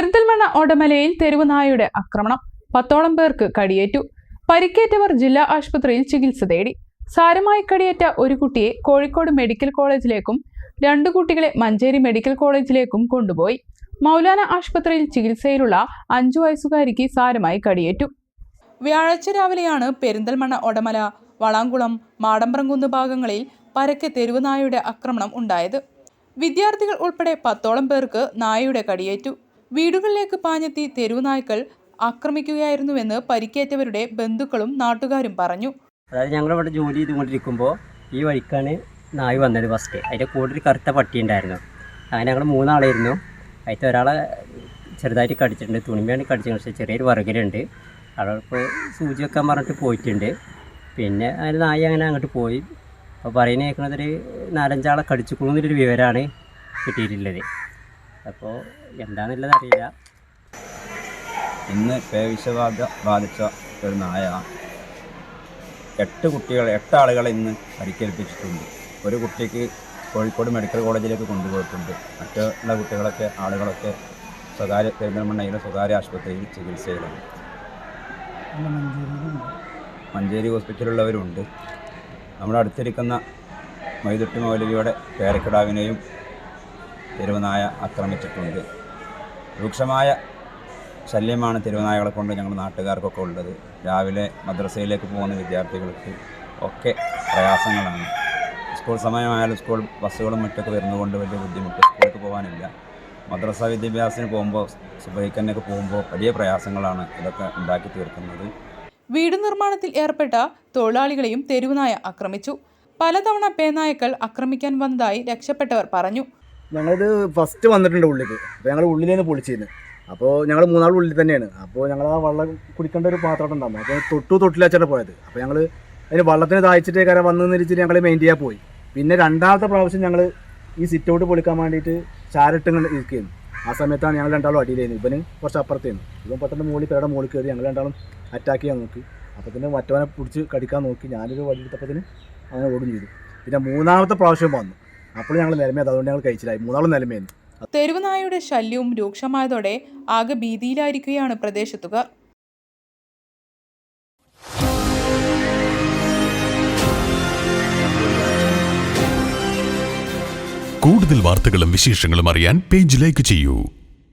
പെരിന്തൽമണ്ണ ഓടമലയിൽ തെരുവുനായയുടെ ആക്രമണം. പത്തോളം പേർക്ക് കടിയേറ്റു. പരിക്കേറ്റവർ ജില്ലാ ആശുപത്രിയിൽ ചികിത്സ തേടി. സാരമായി കടിയേറ്റ ഒരു കുട്ടിയെ കോഴിക്കോട് മെഡിക്കൽ കോളേജിലേക്കും രണ്ടു കുട്ടികളെ മഞ്ചേരി മെഡിക്കൽ കോളേജിലേക്കും കൊണ്ടുപോയി. മൗലാന ആശുപത്രിയിൽ ചികിത്സയിലുള്ള അഞ്ചു വയസ്സുകാരിക്ക് സാരമായി കടിയേറ്റു. വ്യാഴാഴ്ച രാവിലെയാണ് പെരിന്തൽമണ്ണ ഒടമല വളാങ്കുളം മാടമ്പ്രംകുന്ന് ഭാഗങ്ങളിൽ പരക്കെ തെരുവുനായയുടെ ആക്രമണം ഉണ്ടായത്. വിദ്യാർത്ഥികൾ ഉൾപ്പെടെ പത്തോളം പേർക്ക് നായയുടെ കടിയേറ്റു. വീടുകളിലേക്ക് പാഞ്ഞെത്തി തെരുവുനായ്ക്കൾ ആക്രമിക്കുകയായിരുന്നുവെന്ന് പരിക്കേറ്റവരുടെ ബന്ധുക്കളും നാട്ടുകാരും പറഞ്ഞു. അതായത് ഞങ്ങളിവിടെ ജോലി ചെയ്തുകൊണ്ടിരിക്കുമ്പോൾ ഈ വഴിക്കാണ് നായ് വന്നത് ഫസ്റ്റ് അതിന്റെ കൂടെ ഒരു കറുത്ത പട്ടി ഉണ്ടായിരുന്നു. അങ്ങനെ ഞങ്ങൾ മൂന്നാളായിരുന്നു. അതിൽ ഒരാളെ ചെറുതായിട്ട് കടിച്ചിട്ടുണ്ട്. തുണിമയാണ് കടിച്ചത് പക്ഷേ ചെറിയൊരു വറുകലുണ്ട്. അവളിപ്പോൾ സൂചി വെക്കാൻ പറഞ്ഞിട്ട് പോയിട്ടുണ്ട്. പിന്നെ അതിന് നായി അങ്ങനെ അങ്ങോട്ട് പോയി. അപ്പോൾ പറയുന്നത് കേൾക്കുന്നത് ഒരു നാലഞ്ചാളെ കടിച്ചുകൊള്ളുന്നൊരു വിവരമാണ് കിട്ടിയിട്ടുള്ളത്. അപ്പോൾ എന്താണെന്നുള്ളത് അറിയില്ല ഇന്ന് പേവിഷബാധ ബാധിച്ച ഒരു നായ എട്ട് കുട്ടികൾ എട്ട് ആളുകളെ ഇന്ന് പരിക്കേൽപ്പിച്ചിട്ടുണ്ട്. ഒരു കുട്ടിക്ക് കോഴിക്കോട് മെഡിക്കൽ കോളേജിലേക്ക് കൊണ്ടുപോയിട്ടുണ്ട്. മറ്റുള്ള കുട്ടികളൊക്കെ ആളുകളൊക്കെ സ്വകാര്യ പെരുന്തൽമണ്ണയിലെ സ്വകാര്യ ആശുപത്രിയിൽ ചികിത്സയിലാണ്. മഞ്ചേരി ഹോസ്പിറ്റലുള്ളവരുണ്ട് നമ്മുടെ അടുത്തിരിക്കുന്ന മൈതുട്ടി മൗലവിയുടെ പേരക്കിടാവിനെയും തെരുവനായ ആക്രമിച്ചിട്ടുണ്ട്. രൂക്ഷമായ ശല്യമാണ് തിരുവനായകളെ കൊണ്ട് ഞങ്ങൾ നാട്ടുകാർക്കൊക്കെ ഉള്ളത്. രാവിലെ മദ്രസയിലേക്ക് പോകുന്ന വിദ്യാർത്ഥികൾക്ക് ഒക്കെ പ്രയാസങ്ങളാണ്. സ്കൂൾ സമയമായാലും സ്കൂൾ ബസ്സുകളും മറ്റൊക്കെ വരുന്നതുകൊണ്ട് വലിയ ബുദ്ധിമുട്ട്. സ്കൂളിലേക്ക് പോകാനില്ല. മദ്രസ വിദ്യാഭ്യാസത്തിന് പോകുമ്പോൾ സുബൈക്കന്നൊക്കെ പോകുമ്പോൾ വലിയ പ്രയാസങ്ങളാണ് ഇതൊക്കെ ഉണ്ടാക്കി തീർക്കുന്നത്. വീട് നിർമ്മാണത്തിൽ ഏർപ്പെട്ട തൊഴിലാളികളെയും തെരുവുനായ ആക്രമിച്ചു. പലതവണ പേനായക്കൾ ആക്രമിക്കാൻ വന്നതായി രക്ഷപ്പെട്ടവർ പറഞ്ഞു. ഞങ്ങളിത് ഫസ്റ്റ് വന്നിട്ടുണ്ട് ഉള്ളിലേക്ക് അപ്പോൾ ഞങ്ങൾ ഉള്ളിലേന്ന് പൊളിച്ചിരുന്നു അപ്പോൾ ഞങ്ങൾ മൂന്നാൾ ഉള്ളിൽ തന്നെയാണ്. അപ്പോൾ ഞങ്ങൾ ആ വെള്ളം കുടിക്കേണ്ട ഒരു പാത്രം ഉണ്ടായിരുന്നു. അപ്പോൾ തൊട്ടു തൊട്ടിലാച്ചാണ് പോയത്. അപ്പോൾ ഞങ്ങൾ അതിന് വള്ളത്തിന് താഴ്ചിട്ട് കര വന്നു നിരിച്ചിട്ട് ഞങ്ങൾ മെയിൻ ചെയ്യാൻ പോയി. പിന്നെ രണ്ടാമത്തെ പ്രാവശ്യം ഞങ്ങൾ ഈ സിറ്റ് ഔട്ട് പൊളിക്കാൻ വേണ്ടിയിട്ട് ചാരട്ട് ഇരിക്കുകയായിരുന്നു ആ സമയത്താണ് ഞങ്ങൾ രണ്ടാളും അടിയിലായിരുന്നു ഇവന് കുറച്ച് അപ്പുറത്തേന്ന്. ഇവൻ പെട്ടെന്ന് മുകളിൽ പേരുടെ മുകളിൽ കയറി ഞങ്ങൾ രണ്ടാളും അറ്റാക്ക് ചെയ്യാൻ നോക്കി. അപ്പോൾ തന്നെ മറ്റവനെ പിടിച്ച് കടിക്കാൻ നോക്കി. ഞാനൊരു വടി എടുത്തപ്പോൾ അങ്ങനെ ഓടും ചെയ്തു. പിന്നെ മൂന്നാമത്തെ പ്രാവശ്യം വന്നു. അപ്പോൾ ഞങ്ങൾ നിലമയത് അതുകൊണ്ട് ഞങ്ങൾ കഴിച്ചില്ലായി മൂന്നാളും നിലമേന്ന് തെരുവുനായയുടെ ശല്യവും രൂക്ഷമായതോടെ ആകെ ഭീതിയിലായിരിക്കുകയാണ് പ്രദേശത്തുകാർ. കൂടുതൽ വാർത്തകളും വിശേഷങ്ങളും അറിയാൻ പേജ് ലൈക്ക് ചെയ്യൂ.